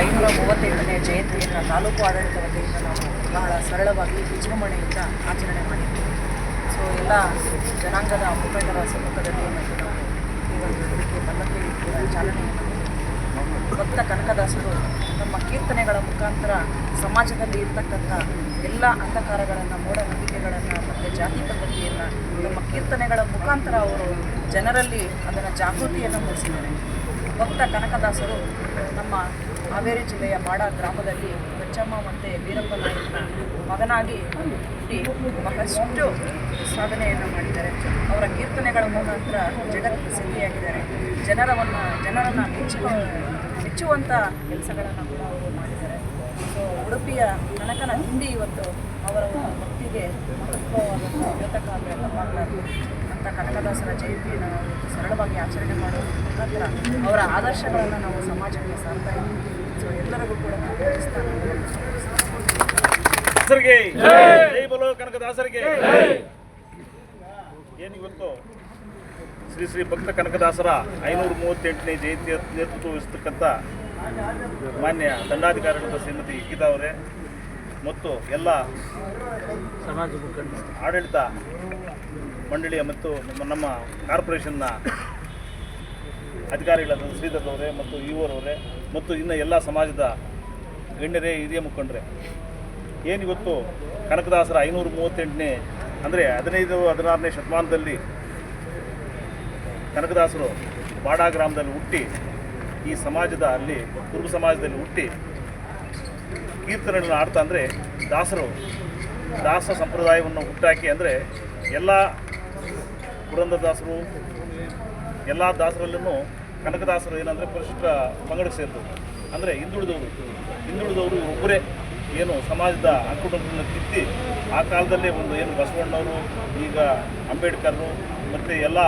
ಐನೂರ ಮೂವತ್ತೈದನೇ ಜಯಂತಿಯನ್ನು ತಾಲೂಕು ಆಡಳಿತ ವತಿಯಿಂದ ನಾವು ಬಹಳ ಸರಳವಾಗಿ ವಿಜೃಂಭಣೆಯಿಂದ ಆಚರಣೆ ಮಾಡಿದ್ದೀವಿ ಸೊ ಎಲ್ಲ ಜನಾಂಗದ ಮುಖಂಡರ ಸಮ್ಮುಖದಲ್ಲಿ ಮತ್ತು ನಾವು ಈ ಒಂದು ಬಲ್ಲಕ್ಕೆ ಕೂಡ ಭಕ್ತ ಕನಕದಾಸರು ನಮ್ಮ ಕೀರ್ತನೆಗಳ ಮುಖಾಂತರ ಸಮಾಜದಲ್ಲಿ ಇರ್ತಕ್ಕಂಥ ಎಲ್ಲ ಅಂಧಕಾರಗಳನ್ನು ಮೂಢನಂಬಿಕೆಗಳನ್ನು ಮತ್ತು ಜಾತಿ ಪದ್ಧತಿಯನ್ನು ನಮ್ಮ ಕೀರ್ತನೆಗಳ ಮುಖಾಂತರ ಅವರು ಜನರಲ್ಲಿ ಅದನ್ನು ಜಾಗೃತಿಯನ್ನು ಮೂಡಿಸಿದ್ದಾರೆ. ಭಕ್ತ ಕನಕದಾಸರು ನಮ್ಮ ಹಾವೇರಿ ಜಿಲ್ಲೆಯ ಮಾಡ ಗ್ರಾಮದಲ್ಲಿ ಬಚ್ಚಮ್ಮ ಮತ್ತು ವೀರಪ್ಪ ನಾಯಕನ ಮಗನಾಗಿ ಬಹಳಷ್ಟು ಸಾಧನೆಯನ್ನು ಮಾಡಿದ್ದಾರೆ. ಅವರ ಕೀರ್ತನೆಗಳ ಮುಖಾಂತರ ಜಗತ್ ಪ್ರಸಿದ್ಧಿಯಾಗಿದ್ದಾರೆ. ಜನರವನ್ನು, ಜನರನ್ನು ಮೆಚ್ಚುವ ಮೆಚ್ಚುವಂಥ ಕೆಲಸಗಳನ್ನು ಕೂಡ ಅವರು ಮಾಡಿದ್ದಾರೆ. ಸೊ ಉಡುಪಿಯ ಕನಕನ ಹಿಂಡಿ ಇವತ್ತು ಅವರ ಭಕ್ತಿಗೆ ಮಹತ್ವವಾದಂಥ ತಪ್ಪಾಗಲಾರದು ಅಂತ ಕನಕದಾಸರ ಜಯಂತಿಯನ್ನು ನಾವು ಸರಳವಾಗಿ ಆಚರಣೆ ಮಾಡೋದ್ರ ಮುಖಾಂತರ ಅವರ ಆದರ್ಶಗಳನ್ನು ನಾವು ಸಮಾಜಕ್ಕೆ ಸಾರ್ತಾ ಇದ್ದೀವಿ. ಸೊ ಎಲ್ಲರಿಗೂ ಕೂಡ ನಾವು ಬಲೋ ಕನಕದಾಸರಿಗೆ. ಏನು ಇವತ್ತು ಶ್ರೀ ಶ್ರೀ ಭಕ್ತ ಕನಕದಾಸರ ಐನೂರ ಮೂವತ್ತೆಂಟನೇ ಜಯಂತಿಯ ನೇತೃತ್ವ ವಹಿಸ್ತಕ್ಕಂಥ ಮಾನ್ಯ ದಂಡಾಧಿಕಾರಿಗಳ ಶ್ರೀಮತಿ ಇಕ್ಕಿದ ಅವರೇ ಮತ್ತು ಎಲ್ಲ ಆಡಳಿತ ಮಂಡಳಿಯ ಮತ್ತು ನಮ್ಮ- ನಮ್ಮ ಕಾರ್ಪೊರೇಷನ್ನ ಅಧಿಕಾರಿಗಳಾದ ಶ್ರೀಧರ್ ಅವರೇ ಮತ್ತು ಇವರವರೇ ಮತ್ತು ಇನ್ನು ಎಲ್ಲ ಸಮಾಜದ ಗಣ್ಯರೇ, ಹಿರಿಯ ಮುಖಂಡರೇ. ಇವತ್ತು ಕನಕದಾಸರ ಐನೂರ ಮೂವತ್ತೆಂಟನೇ ಅಂದರೆ ಹದಿನೈದು, ಹದಿನಾರನೇ ಶತಮಾನದಲ್ಲಿ ಕನಕದಾಸರು ಬಾಡಾ ಗ್ರಾಮದಲ್ಲಿ ಹುಟ್ಟಿ, ಈ ಸಮಾಜದ ಅಲ್ಲಿ, ಕುರುಬ ಸಮಾಜದಲ್ಲಿ ಹುಟ್ಟಿ ಕೀರ್ತನೆಗಳನ್ನು ಆಡ್ತಾ ಅಂದರೆ ದಾಸರು, ದಾಸ ಸಂಪ್ರದಾಯವನ್ನು ಹುಟ್ಟಾಕಿ ಅಂದರೆ ಎಲ್ಲ ಪುರಂದರದಾಸರು, ಎಲ್ಲ ದಾಸರಲ್ಲೂ ಕನಕದಾಸರು ಏನಂದರೆ ಪರಿಶಿಷ್ಟ ಪಂಗಡಕ್ಕೆ ಸೇರಿದವರು. ಅಂದರೆ ಹಿಂದುಳಿದವರು. ಹಿಂದುಳಿದವರು ಒಬ್ಬರೇ. ಏನು ಸಮಾಜದ ಅಂಕುಟಗಳನ್ನು ತಿದ್ದಿ ಆ ಕಾಲದಲ್ಲೇ ಒಂದು ಏನು ಬಸವಣ್ಣವರು, ಈಗ ಅಂಬೇಡ್ಕರ್ರು ಮತ್ತು ಎಲ್ಲ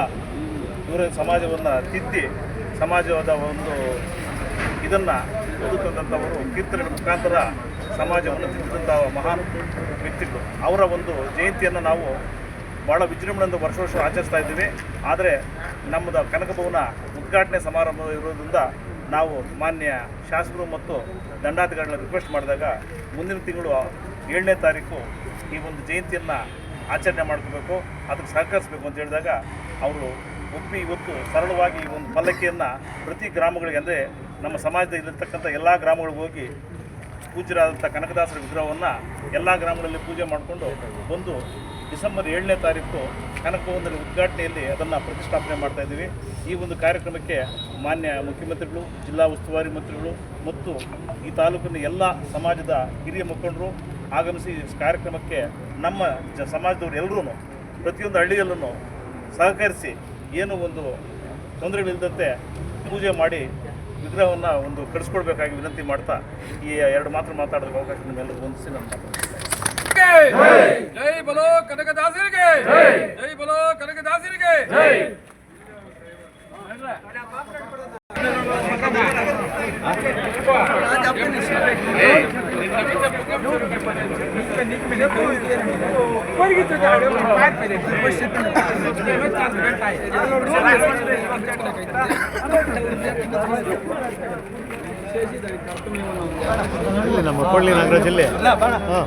ಇವರ ಸಮಾಜವನ್ನು ತಿದ್ದಿ ಸಮಾಜದ ಒಂದು ಇದನ್ನು ಓದುತ್ತಂಥವರು ಕೀರ್ತನೆ ಮುಖಾಂತರ ಸಮಾಜವನ್ನು ತಿದ್ದಿದಂಥ ಮಹಾನ್ ವ್ಯಕ್ತಿಗಳು. ಅವರ ಒಂದು ಜಯಂತಿಯನ್ನು ನಾವು ಭಾಳ ವಿಜೃಂಭಣೆಯಿಂದ ವರ್ಷ ವರ್ಷ ಆಚರಿಸ್ತಾ ಇದ್ದೀವಿ. ಆದರೆ ನಮ್ಮದು ಕನಕಭವನ ಉದ್ಘಾಟನೆ ಸಮಾರಂಭ ಇರೋದ್ರಿಂದ ನಾವು ಮಾನ್ಯ ಶಾಸಕರು ಮತ್ತು ದಂಡಾಧಿಕಾರಿಗಳ ರಿಕ್ವೆಸ್ಟ್ ಮಾಡಿದಾಗ ಮುಂದಿನ ತಿಂಗಳು ಏಳನೇ ತಾರೀಕು ಈ ಒಂದು ಜಯಂತಿಯನ್ನು ಆಚರಣೆ ಮಾಡ್ಕೋಬೇಕು, ಅದಕ್ಕೆ ಸಹಕರಿಸಬೇಕು ಅಂತ ಹೇಳಿದಾಗ ಅವರು ಒಪ್ಪಿ ಇವತ್ತು ಸರಳವಾಗಿ ಈ ಒಂದು ಪಲ್ಲಕ್ಕಿಯನ್ನು ಪ್ರತಿ ಗ್ರಾಮಗಳಿಗೆ ಅಂದರೆ ನಮ್ಮ ಸಮಾಜದಲ್ಲಿರ್ತಕ್ಕಂಥ ಎಲ್ಲ ಗ್ರಾಮಗಳಿಗೆ ಹೋಗಿ ಪೂಜ್ಯರಾದಂಥ ಕನಕದಾಸರ ವಿಗ್ರಹವನ್ನು ಎಲ್ಲ ಗ್ರಾಮಗಳಲ್ಲಿ ಪೂಜೆ ಮಾಡಿಕೊಂಡು ಒಂದು ಡಿಸೆಂಬರ್ ಏಳನೇ ತಾರೀಕು ಕನಕಭವನದಲ್ಲಿ ಉದ್ಘಾಟನೆಯಲ್ಲಿ ಅದನ್ನು ಪ್ರತಿಷ್ಠಾಪನೆ ಮಾಡ್ತಾ ಇದ್ದೀವಿ. ಈ ಒಂದು ಕಾರ್ಯಕ್ರಮಕ್ಕೆ ಮಾನ್ಯ ಮುಖ್ಯಮಂತ್ರಿಗಳು, ಜಿಲ್ಲಾ ಉಸ್ತುವಾರಿ ಮಂತ್ರಿಗಳು ಮತ್ತು ಈ ತಾಲೂಕಿನ ಎಲ್ಲ ಸಮಾಜದ ಹಿರಿಯ ಮುಖಂಡರು ಆಗಮಿಸಿ ಕಾರ್ಯಕ್ರಮಕ್ಕೆ ನಮ್ಮ ಜ ಸಮಾಜದವರು ಎಲ್ಲರೂ ಪ್ರತಿಯೊಂದು ಹಳ್ಳಿಯಲ್ಲೂ ಸಹಕರಿಸಿ ಏನು ಒಂದು ತೊಂದರೆಗಳಿಲ್ಲದಂತೆ ಪೂಜೆ ಮಾಡಿ ವಿಗ್ರಹವನ್ನು ಒಂದು ಕಳಿಸ್ಕೊಡ್ಬೇಕಾಗಿ ವಿನಂತಿ ಮಾಡ್ತಾ ಈ ಎರಡು ಮಾತ್ರ ಮಾತಾಡೋದಕ್ಕೆ ಅವಕಾಶ ನಿಮ್ಮೆಲ್ಲರಿಗೂ ಹೊಂದಿಸಿ ನಾನು ಮಾತಾಡ್ತೀನಿ. ಜೈ. ಬಲೋ ಕನಕದಾಸರಿಗೆ. ಜೈ. ಬಲೋ ಕನಕದಾಸರಿಗೆ. ಇಲ್ಲಿ ನಮ್ಮ ಕೊಳ್ಳಿ ನಗರ ಜಿಲ್ಲೆ. ಹಾಂ.